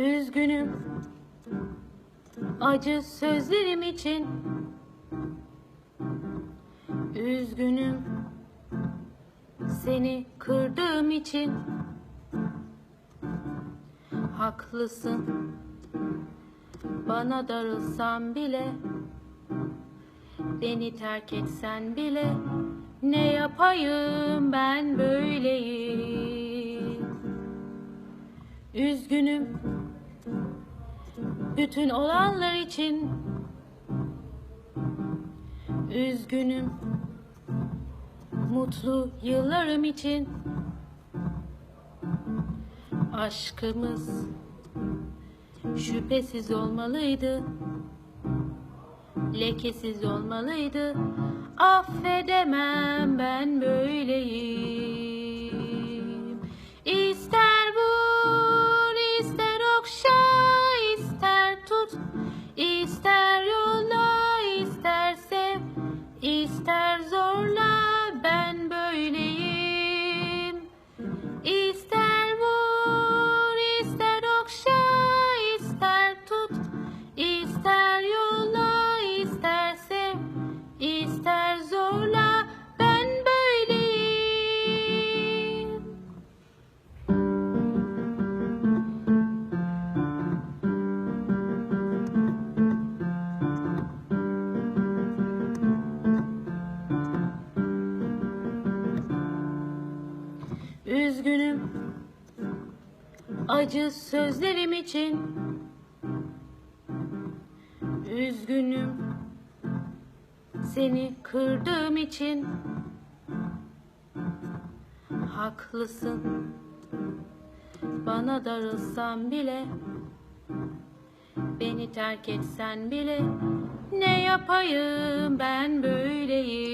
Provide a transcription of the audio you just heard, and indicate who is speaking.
Speaker 1: Üzgünüm. Acı sözlerim için. Üzgünüm. Seni kırdığım için. Haklısın. Bana darılsan bile Beni terk etsen bile Ne yapayım ben böyleyim? Üzgünüm Bütün olanlar için Üzgünüm Mutlu yıllarım için Aşkımız Şüphesiz olmalıydı lekesiz olmalıydı. Affedemem ben böyleyim. Üzgünüm acı sözlerim için. Üzgünüm seni kırdığım için. Haklısın bana darılsan bile Beni terk etsen bile Ne yapayım ben böyleyim